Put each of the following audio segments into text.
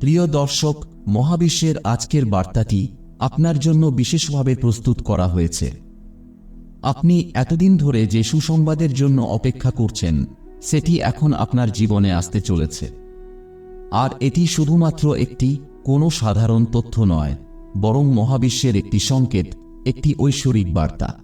প্রিয় দর্শক, মহাবিশ্বের আজকের বার্তাটি আপনার জন্য বিশেষভাবে প্রস্তুত করা হয়েছে। আপনি এতদিন ধরে যে সুসংবাদের জন্য অপেক্ষা করছেন, সেটি এখন আপনার জীবনে আসতে চলেছে। আর এটি শুধুমাত্র একটি কোনো সাধারণ তথ্য নয়, বরং মহাবিশ্বের একটি সংকেত, একটি ঐশ্বরিক বার্তা।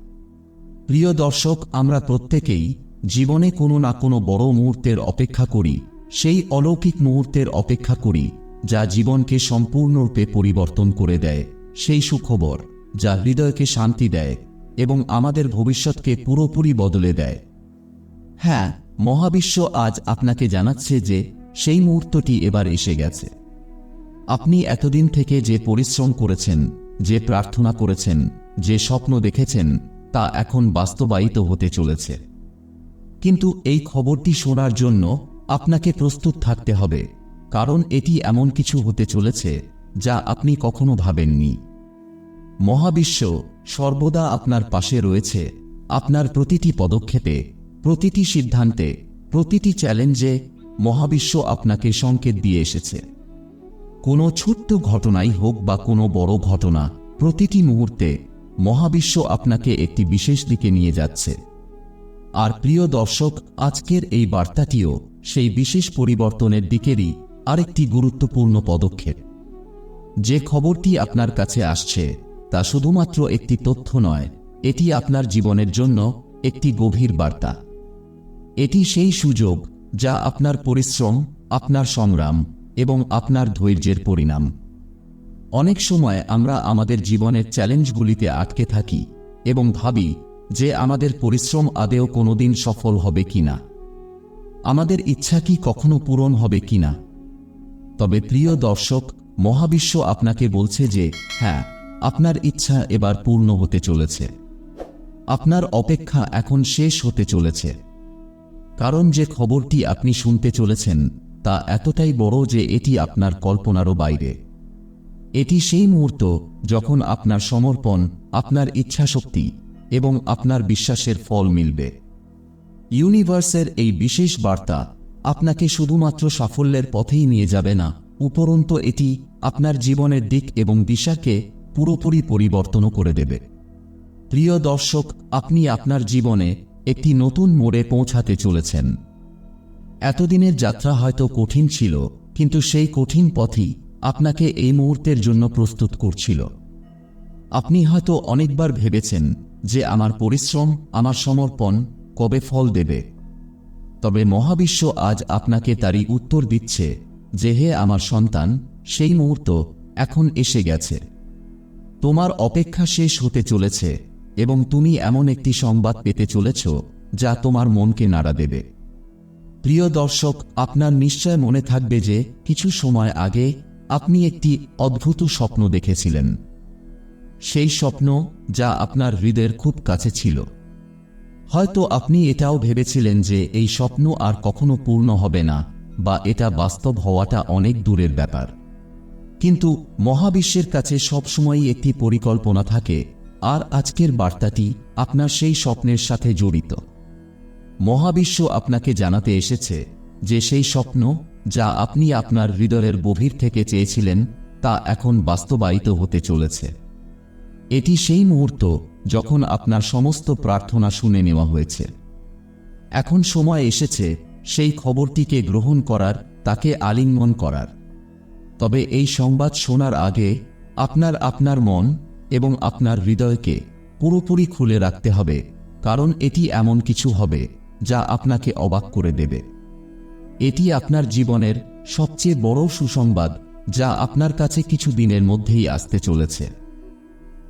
প্রিয় দর্শক, আমরা প্রত্যেকেই জীবনে কোনো না কোনো বড় মুহূর্তের অপেক্ষা করি, সেই অলৌকিক মুহূর্তের অপেক্ষা করি যা জীবনকে সম্পূর্ণরূপে পরিবর্তন করে দেয়, সেই সুখবর যা হৃদয়কে শান্তি দেয় এবং আমাদের ভবিষ্যৎকে পুরোপুরি বদলে দেয়। হ্যাঁ মহাবিশ্ব আজ আপনাকে জানাচ্ছে যে সেই মুহূর্তটি এবার এসে গেছে। আপনি এতদিন থেকে যে পরিশ্রম করেছেন, যে প্রার্থনা করেছেন, যে স্বপ্ন দেখেছেন, তা এখন বাস্তবায়িত হতে চলেছে। কিন্তু এই খবরটি শোনার জন্য আপনাকে প্রস্তুত থাকতে হবে। কারণ এটি এমন কিছু হতে চলেছে যা আপনি কখনো ভাবেননি। মহাবিশ্ব সর্বদা আপনার পাশে রয়েছে, আপনার প্রতিটি পদক্ষেপে, প্রতিটি সিদ্ধান্তে, প্রতিটি চ্যালেঞ্জে মহাবিশ্ব আপনাকে সংকেত দিয়ে এসেছে। কোনো ছোট্ট ঘটনাই হোক বা কোনো বড় ঘটনা, প্রতিটি মুহূর্তে মহাবিশ্ব আপনাকে একটি বিশেষ দিকে নিয়ে যাচ্ছে। আর প্রিয় দর্শক, আজকের এই বার্তাটিও সেই বিশেষ পরিবর্তনের দিকেরই আরেকটি গুরুত্বপূর্ণ পদক্ষেপ। যে খবরটি আপনার কাছে আসছে, তা শুধুমাত্র একটি তথ্য নয়, এটি আপনার জীবনের জন্য একটি গভীর বার্তা। এটি সেই সুযোগ যা আপনার পরিশ্রম, আপনার সংগ্রাম এবং আপনার ধৈর্যের পরিণাম। অনেক সময় আমরা আমাদের জীবনের চ্যালেঞ্জগুলিতে আটকে থাকি এবং ভাবি যে আমাদের পরিশ্রম আদেও কোনোদিন সফল হবে কিনা। আমাদের ইচ্ছা কি কখনো পূরণ হবে কিনা? তবে প্রিয় দর্শক, মহাবিশ্ব আপনাকে বলছে যে হ্যাঁ আপনার ইচ্ছা এবার পূর্ণ হতে চলেছে। আপনার অপেক্ষা এখন শেষ হতে চলেছে। কারণ যে খবরটি আপনি শুনতে চলেছেন, তা এতটাই বড় যে এটি আপনার কল্পনারও বাইরে। এটি সেই মুহূর্ত যখন আপনার সমর্পণ, আপনার ইচ্ছাশক্তি এবং আপনার বিশ্বাসের ফল মিলবে। ইউনিভার্সের এই বিশেষ বার্তা আপনাকে শুধুমাত্র সাফল্যের পথেই নিয়ে যাবে না, উপরন্ত এটি আপনার জীবনের দিক এবং দিশাকে পুরোপুরি পরিবর্তনও করে দেবে। প্রিয় দর্শক, আপনি আপনার জীবনে একটি নতুন মোড়ে পৌঁছাতে চলেছেন। এতদিনের যাত্রা হয়তো কঠিন ছিল, কিন্তু সেই কঠিন পথই আপনাকে এই মুহূর্তের জন্য প্রস্তুত করছিল। আপনি হয়তো অনেকবার ভেবেছেন যে আমার পরিশ্রম, আমার সমর্পণ কবে ফল দেবে। তবে মহাবিশ্ব আজ আপনাকে তারই উত্তর দিচ্ছে যে হে আমার সন্তান, সেই মুহূর্ত এখন এসে গেছে। তোমার অপেক্ষা শেষ হতে চলেছে এবং তুমি এমন একটি সংবাদ পেতে চলেছ যা তোমার মনকে নাড়া দেবে। প্রিয় দর্শক, আপনার নিশ্চয় মনে থাকবে যে কিছু সময় আগে আপনি একটি অদ্ভুত স্বপ্ন দেখেছিলেন। সেই স্বপ্ন যা আপনার হৃদয়ের খুব কাছে ছিল। হয়তো আপনি এটাও ভেবেছিলেন যে এই স্বপ্ন আর কখনো পূর্ণ হবে না, বা এটা বাস্তব হওয়াটা অনেক দূরের ব্যাপার। কিন্তু মহাবিশ্বের কাছে সবসময়ই একটি পরিকল্পনা থাকে, আর আজকের বার্তাটি আপনার সেই স্বপ্নের সাথে জড়িত। মহাবিশ্ব আপনাকে জানাতে এসেছে যে সেই স্বপ্ন যা আপনি আপনার হৃদয়ের গভীর থেকে চেয়েছিলেন, তা এখন বাস্তবায়িত হতে চলেছে। এটি সেই মুহূর্ত যখন আপনার সমস্ত প্রার্থনা শুনে নেওয়া হয়েছে। এখন সময় এসেছে সেই খবরটিকে গ্রহণ করার, তাকে আলিঙ্গন করার। তবে এই সংবাদ শোনার আগে আপনার আপনার মন এবং আপনার হৃদয়কে পুরোপুরি খুলে রাখতে হবে, কারণ এটি এমন কিছু হবে যা আপনাকে অবাক করে দেবে। এটি আপনার জীবনের সবচেয়ে বড় সুসংবাদ যা আপনার কাছে কিছু দিনের মধ্যেই আসতে চলেছে।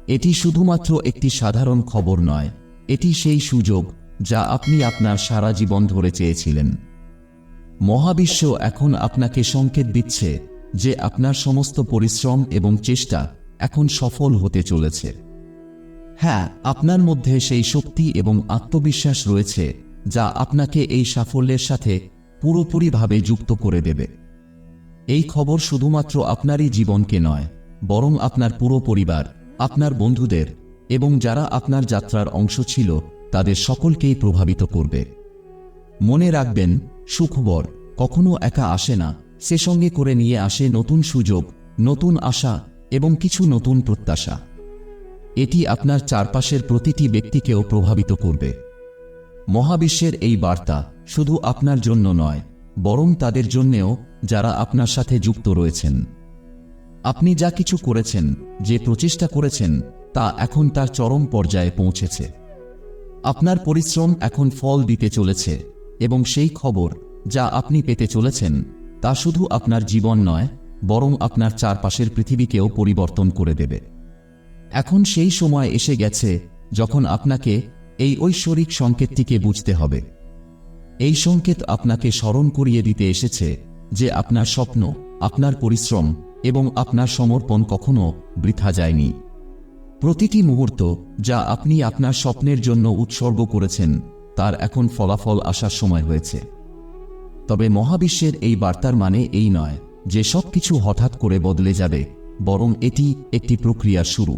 এটি শুধুমাত্র একটি সাধারণ খবর নয়, এটি সেই সুযোগ যা আপনি আপনার সারা জীবন ধরে চেয়েছিলেন। মহাবিশ্ব এখন আপনাকে সংকেত দিচ্ছে যে আপনার সমস্ত পরিশ্রম এবং চেষ্টা এখন সফল হতে চলেছে। হ্যাঁ আপনার মধ্যে সেই শক্তি এবং আত্মবিশ্বাস রয়েছে যা আপনাকে এই সাফল্যের সাথে পুরোপুরিভাবে যুক্ত করে দেবে। এই খবর শুধুমাত্র আপনারই জীবনকে নয়, বরং আপনার পুরো পরিবার। আপনার বন্ধুদের এবং যারা আপনার যাত্রার অংশ ছিল, তাদের সকলকেই প্রভাবিত করবে। মনে রাখবেন, সুখবর কখনো একা আসে না, সে সঙ্গে করে নিয়ে আসে নতুন সুযোগ, নতুন আশা এবং কিছু নতুন প্রত্যাশা। এটি আপনার চারপাশের প্রতিটি ব্যক্তিকেও প্রভাবিত করবে। মহাবিশ্বের এই বার্তা শুধু আপনার জন্য নয়, বরং তাদের জন্যেও যারা আপনার সাথে যুক্ত রয়েছেন। আপনি যা কিছু করেছেন, যে প্রচেষ্টা করেছেন, তা এখন তার চরম পর্যায়ে পৌঁছেছে। আপনার পরিশ্রম এখন ফল দিতে চলেছে, এবং সেই খবর যা আপনি পেতে চলেছেন, তা শুধু আপনার জীবন নয়, বরং আপনার চারপাশের পৃথিবীকেও পরিবর্তন করে দেবে। এখন সেই সময় এসে গেছে, যখন আপনাকে এই ঐশ্বরিক সংকেতটিকে বুঝতে হবে। এই সংকেত আপনাকে স্মরণ করিয়ে দিতে এসেছে যে আপনার স্বপ্ন, আপনার পরিশ্রম এবং আপনার সমর্পণ কখনো বৃথা যায়নি। প্রতিটি মুহূর্ত যা আপনি আপনার স্বপ্নের জন্য উৎসর্গ করেছেন, তার এখন ফলাফল আসার সময় হয়েছে। তবে মহাবিশ্বের এই বার্তার মানে এই নয় যে সব কিছু হঠাৎ করে বদলে যাবে, বরং এটি একটি প্রক্রিয়ার শুরু।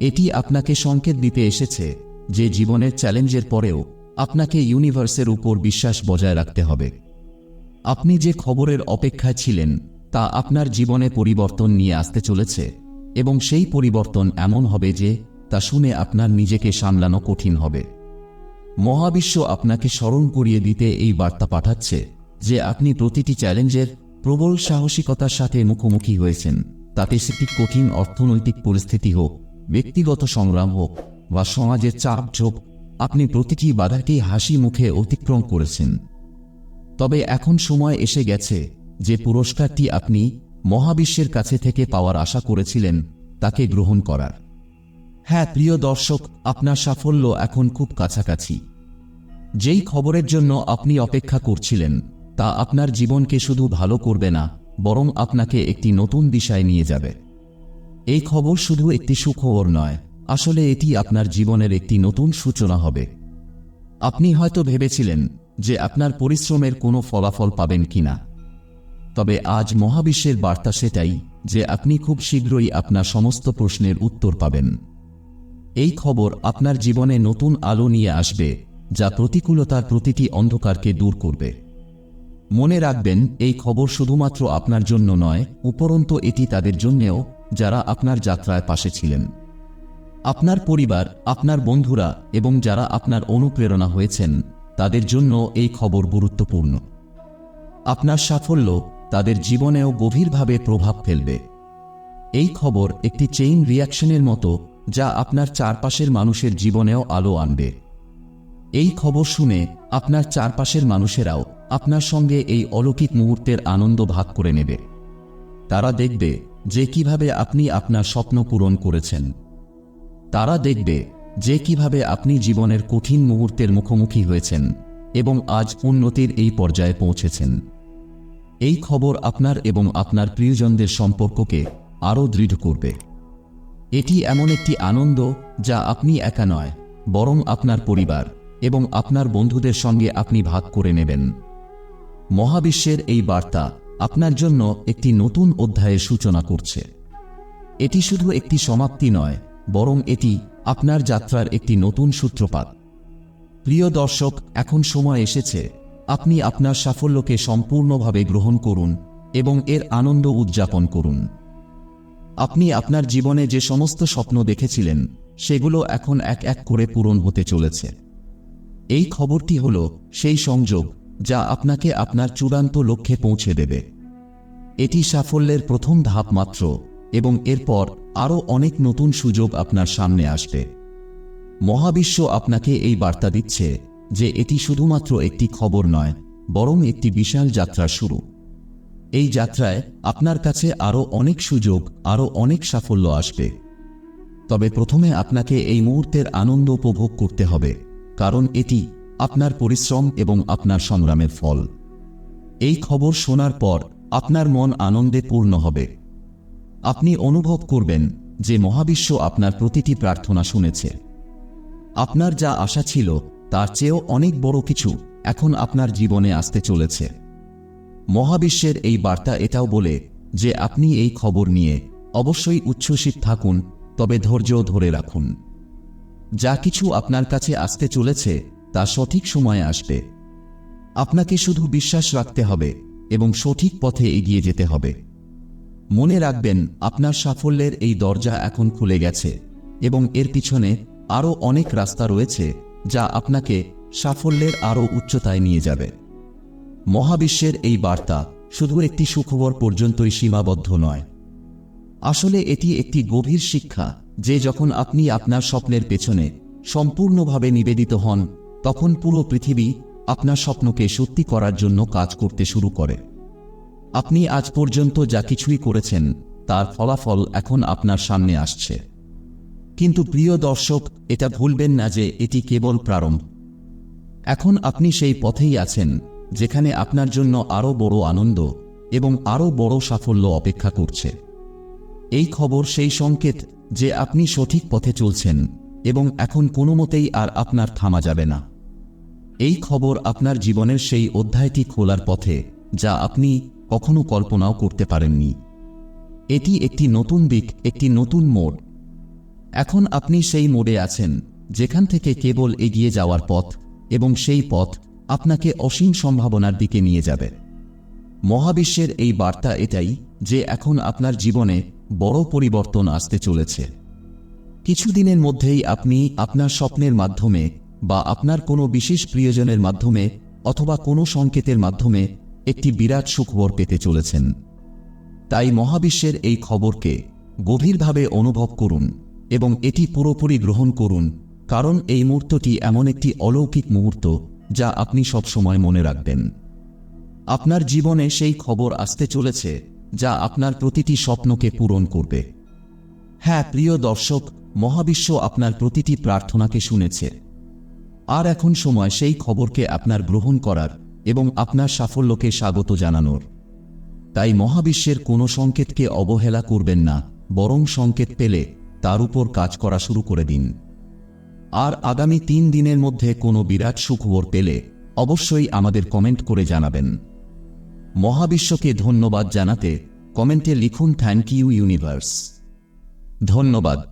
এটি আপনাকে সংকেত দিতে এসেছে যে জীবনের চ্যালেঞ্জের পরেও আপনাকে ইউনিভার্সের উপর বিশ্বাস বজায় রাখতে হবে। আপনি যে খবরের অপেক্ষায় ছিলেন তা আপনার জীবনে পরিবর্তন নিয়ে আসতে চলেছে, এবং সেই পরিবর্তন এমন হবে যে, তা শুনে আপনার নিজেকে সামলানো কঠিন হবে। মহাবিশ্ব আপনাকে স্মরণ করিয়ে দিতে এই বার্তা পাঠাচ্ছে, যে আপনি প্রতিটি চ্যালেঞ্জের প্রবল সাহসিকতার সাথে মুখোমুখি হয়েছেন, তাতে সেটি কঠিন অর্থনৈতিক পরিস্থিতি হোক, ব্যক্তিগত সংগ্রাম হোক, বা সমাজের চাপ ঝোঁক, আপনি প্রতিটি বাধাকেই হাসি মুখে অতিক্রম করেছেন। তবে এখন সময় এসে গেছে যে পুরস্কারটি আপনি মহাবিশ্বের কাছে থেকে পাওয়ার আশা করেছিলেন, তাকে গ্রহণ করার। হ্যাঁ প্রিয় দর্শক, আপনার সাফল্য এখন খুব কাছাকাছি। যেই খবরের জন্য আপনি অপেক্ষা করছিলেন, তা আপনার জীবনকে শুধু ভালো করবে না, বরং আপনাকে একটি নতুন দিশায় নিয়ে যাবে। এই খবর শুধু একটি সুখবর নয়, আসলে এটি আপনার জীবনের একটি নতুন সূচনা হবে। আপনি হয়তো ভেবেছিলেন যে আপনার পরিশ্রমের কোনো ফলাফল পাবেন কিনা। তবে আজ মহাবিশ্বের বার্তা সেটাই যে আপনি খুব শীঘ্রই আপনার সমস্ত প্রশ্নের উত্তর পাবেন। এই খবর আপনার জীবনে নতুন আলো নিয়ে আসবে, যা প্রতিকূলতার প্রতিটি অন্ধকারকে দূর করবে। মনে রাখবেন, এই খবর শুধুমাত্র আপনার জন্য নয়, উপরন্ত এটি তাদের জন্যেও, যারা আপনার যাত্রায় পাশে ছিলেন। আপনার পরিবার, আপনার বন্ধুরা এবং যারা আপনার অনুপ্রেরণা হয়েছেন, তাদের জন্য এই খবর গুরুত্বপূর্ণ। আপনার সাফল্য তাদের জীবনেও গভীরভাবে প্রভাব ফেলবে। এই খবর একটি চেইন রিয়াকশনের মতো যা আপনার চারপাশের মানুষের জীবনেও আলো আনবে। এই খবর শুনে আপনার চারপাশের মানুষেরাও আপনার সঙ্গে এই অলৌকিক মুহূর্তের আনন্দ ভাগ করে নেবে। তারা দেখবে যে কীভাবে আপনি আপনার স্বপ্ন পূরণ করেছেন। তারা দেখবে যে কীভাবে আপনি জীবনের কঠিন মুহূর্তের মুখোমুখি হয়েছেন এবং আজ উন্নতির এই পর্যায়ে পৌঁছেছেন। এই খবর আপনার এবং আপনার প্রিয়জনদের সম্পর্ককে আরও দৃঢ় করবে। এটি এমন একটি আনন্দ যা আপনি একা নয়, বরং আপনার পরিবার এবং আপনার বন্ধুদের সঙ্গে আপনি ভাগ করে নেবেন। মহাবিশ্বের এই বার্তা আপনার জন্য একটি নতুন অধ্যায়ের সূচনা করছে। এটি শুধু একটি সমাপ্তি নয়, বরং এটি আপনার যাত্রার একটি নতুন সূত্রপাত। প্রিয় দর্শক, এখন সময় এসেছে আপনি আপনার সাফল্যকে সম্পূর্ণভাবে গ্রহণ করুন এবং এর আনন্দ উদযাপন করুন। আপনি আপনার জীবনে যে সমস্ত স্বপ্ন দেখেছিলেন, সেগুলো এখন এক এক করে পূরণ হতে চলেছে। এই খবরটি হল সেই সংযোগ যা আপনাকে আপনার চূড়ান্ত লক্ষ্যে পৌঁছে দেবে। এটি সাফল্যের প্রথম ধাপ মাত্র এবং এরপর আরও অনেক নতুন সুযোগ আপনার সামনে আসবে। মহাবিশ্ব আপনাকে এই বার্তা দিচ্ছে যে এটি শুধুমাত্র একটি খবর নয়, বরং একটি বিশাল যাত্রার শুরু। এই যাত্রায় আপনার কাছে আরও অনেক সুযোগ, আরও অনেক সাফল্য আসবে। তবে প্রথমে আপনাকে এই মুহূর্তের আনন্দ উপভোগ করতে হবে, কারণ এটি আপনার পরিশ্রম এবং আপনার সংগ্রামের ফল। এই খবর শোনার পর আপনার মন আনন্দে পূর্ণ হবে। আপনি অনুভব করবেন যে মহাবিশ্ব আপনার প্রতিটি প্রার্থনা শুনেছে। আপনার যা আশা ছিল তার চেয়েও অনেক বড় কিছু এখন আপনার জীবনে আসতে চলেছে। মহাবিশ্বের এই বার্তা এটাও বলে যে আপনি এই খবর নিয়ে অবশ্যই উচ্ছ্বসিত থাকুন, তবে ধৈর্য ধরে রাখুন। যা কিছু আপনার কাছে আসতে চলেছে, তা সঠিক সময়ে আসবে। আপনাকে শুধু বিশ্বাস রাখতে হবে এবং সঠিক পথে এগিয়ে যেতে হবে। মনে রাখবেন, আপনার সাফল্যের এই দরজা এখন খুলে গেছে এবং এর পিছনে আরও অনেক রাস্তা রয়েছে যা আপনাকে সাফল্যের আরও উচ্চতায় নিয়ে যাবে। মহাবিশ্বের এই বার্তা শুধু একটি সুখবর পর্যন্তই সীমাবদ্ধ নয়। আসলে এটি একটি গভীর শিক্ষা যে যখন আপনি আপনার স্বপ্নের পেছনে সম্পূর্ণভাবে নিবেদিত হন, তখন পুরো পৃথিবী আপনার স্বপ্নকে সত্যি করার জন্য কাজ করতে শুরু করে। আপনি আজ পর্যন্ত যা কিছুই করেছেন, তার ফলাফল এখন আপনার সামনে আসছে। কিন্তু প্রিয় দর্শক, এটা ভুলবেন না যে এটি কেবল প্রারম্ভ। এখন আপনি সেই পথেই আছেন, যেখানে আপনার জন্য আরও বড় আনন্দ এবং আরও বড় সাফল্য অপেক্ষা করছে। এই খবর সেই সংকেত যে আপনি সঠিক পথে চলছেন এবং এখন কোনো মতেই আর আপনার থামা যাবে না। এই খবর আপনার জীবনের সেই অধ্যায়টি খোলার পথে, যা আপনি কখনো কল্পনাও করতে পারেননি। এটি একটি নতুন দিক, একটি নতুন মোড়। এখন আপনি সেই মোড়ে আছেন, যেখান থেকে কেবল এগিয়ে যাওয়ার পথ এবং সেই পথ আপনাকে অসীম সম্ভাবনার দিকে নিয়ে যাবে। মহাবিশ্বের এই বার্তা এটাই যে এখন আপনার জীবনে বড় পরিবর্তন আসতে চলেছে। কিছুদিনের মধ্যেই আপনি আপনার স্বপ্নের মাধ্যমে বা আপনার কোনো বিশেষ প্রিয়জনের মাধ্যমে অথবা কোনো সংকেতের মাধ্যমে একটি বিরাট সুখবর পেতে চলেছেন। তাই মহাবিশ্বের এই খবরকে গভীরভাবে অনুভব করুন। এবং এটি পুরোপুরি গ্রহণ করুন, কারণ এই মুহূর্তটি এমন একটি অলৌকিক মুহূর্ত, যা আপনি সবসময় মনে রাখবেন। আপনার জীবনে সেই খবর আসতে চলেছে, যা আপনার প্রতিটি স্বপ্নকে পূরণ করবে। হ্যাঁ প্রিয় দর্শক, মহাবিশ্ব আপনার প্রতিটি প্রার্থনাকে শুনেছে। আর এখন সময় সেই খবরকে আপনার গ্রহণ করার এবং আপনার সাফল্যকে স্বাগত জানানোর। তাই মহাবিশ্বের কোনো সংকেতকে অবহেলা করবেন না, বরং সংকেত পেলে তার উপর কাজ করা শুরু করে দিন। আর আগামী তিন দিনের মধ্যে কোনো বিরাট সুখবর পেলে অবশ্যই আমাদের কমেন্ট করে জানাবেন। মহাবিশ্বকে ধন্যবাদ জানাতে কমেন্টে লিখুন থ্যাংক ইউ ইউনিভার্স। ধন্যবাদ।